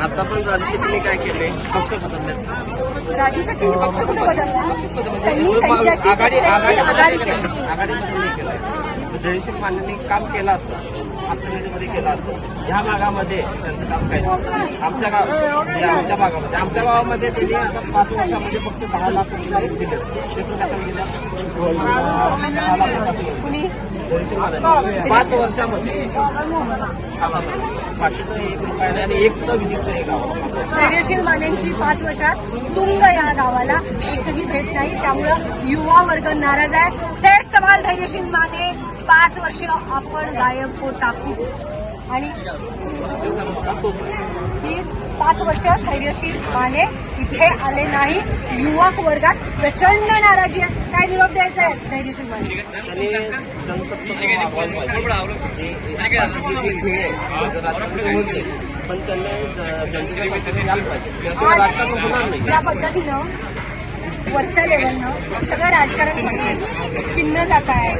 आता पण राजशेट्टीने काय केले पक्ष बदलले राजू शेट्टी पक्ष कुठे बदलला त्यांनी त्यांच्याशी आघाडी आघाडी आघाडी केली. आघाडीमध्ये नाही केलं जयसिंग मानेंनी काम केलं असतं. आपल्यामध्ये केलं असतं ह्या भागामध्ये त्यांचं काम काय? आमच्या गाव म्हणजे आमच्या भागामध्ये. आमच्या गावामध्ये त्यांनी आता पाच वर्षामध्ये फक्त दहा लाख रुपये दिले. ते पण कशाला दिले पाच वर्षामध्ये बाकीचं एक रुपया. आणि एक सुद्धा विजिट नाही गावाला धैर्यशील मानेंची पाच वर्षात तुंग या गावाला एकही भेट नाही. त्यामुळं युवा वर्ग नाराज आहे. थेट सवाल धैर्यशील माने पाच वर्ष आपण गायब होत आणि ही पाच वर्ष धैर्यशील माने इथे आले नाही. युवक वर्गात प्रचंड नाराजी आहे. काय निरोप द्यायचा आहे? धैर्यशील माने. या पद्धतीनं वरच्या लेवलनं सगळं राजकारण चिन्ह जात आहे.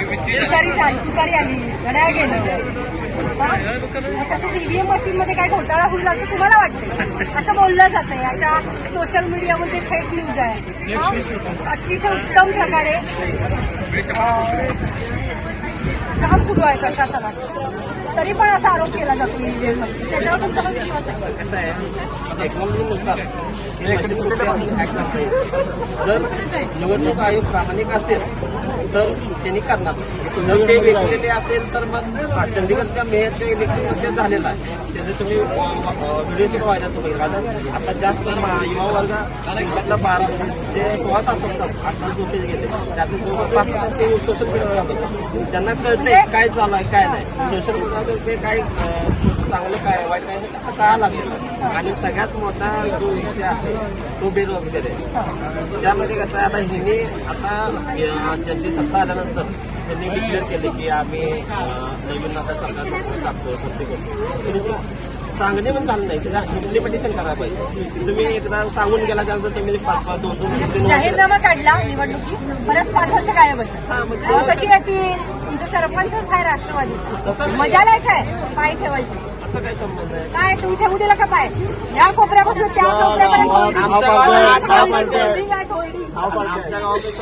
तुकारी झाली तुतारी आली. घड्याळ गेलं. तसंच ईव्हीएम मशीन मध्ये काय घोटाळा होईल असं तुम्हाला वाटतंय? असं बोललं जातंय. अशा सोशल मीडियामध्ये फेक न्यूज आहे. अतिशय उत्तम प्रकारे काम सुरू आहे प्रशासनाचं. तरी पण असा आरोप केला जातो त्याच्यावर तुमचा पण विश्वास आहे. कसं आहे जर निवडणूक आयोग प्रामाणिक असेल तर त्यांनी करणार. जर ते वेगवेगळे असेल तर मग चंदीगडच्या मेयरच्या इलेक्शनमध्ये झालेलं आहे. त्याचे तुम्ही व्हिडिओ व्हायला तुम्ही. कारण आता जास्त युवा वर्ग दिवसातला बारा जे सोळा तास असतात आठ तास झोपेच गेले. त्यातून जवळपास तास ते सोशल मीडियावर त्यांना कळतंय काय चालू आहे काय नाही. सोशल मीडियावर ते काही चांगलं काय वाईट काय लागेल आणि सगळ्यात मोठा जो विषय आहे तो बेरोजगारी आहे. त्यामध्ये कसं आहे आता हिने आता अं, ज्यांची सत्ता आल्यानंतर त्यांनी डिक्लेअर केले की आम्ही नवीन आता सरकार टाकतो प्रत्येक सांगणे पण झालं नाही. त्याला इम्प्लिमेंटेशन करायला पाहिजे. तुम्ही एकदा सांगून गेला त्यानंतर तुम्ही पाच पाच दोन दोन जाहीरनामा काढला निवडणुकीत. परत पाच वर्ष मग अहो, कशी येतील? तुमचं सरपंचच आहे राष्ट्रवादी. तसं मजा नाही काय? पाय ठेवायची. असं काय संबंध आहे? काय? तुम्ही ठेवू दिला का पाय? या कोपऱ्यापासून त्या कोपऱ्यापर्यंत. आमच्या होल्डिंग.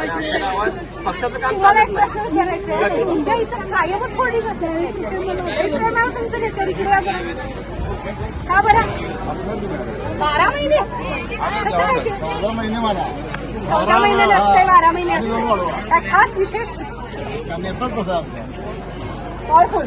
आमच्या गावात पक्षाचं काम तुम्हाला चालत एक नाही प्रश्न विचारायचा आहे. तुमच्या इथं कायमच होल्डिंग असेल इकडे नाव तुमचं घेतलं इकडे या जरा. का बरं? बारा महिने? कसं काय ते? चौदा महिने मला. चौदा महिने नसते बारा महिने असते काय खास विशेष? कसा पॉवरफुल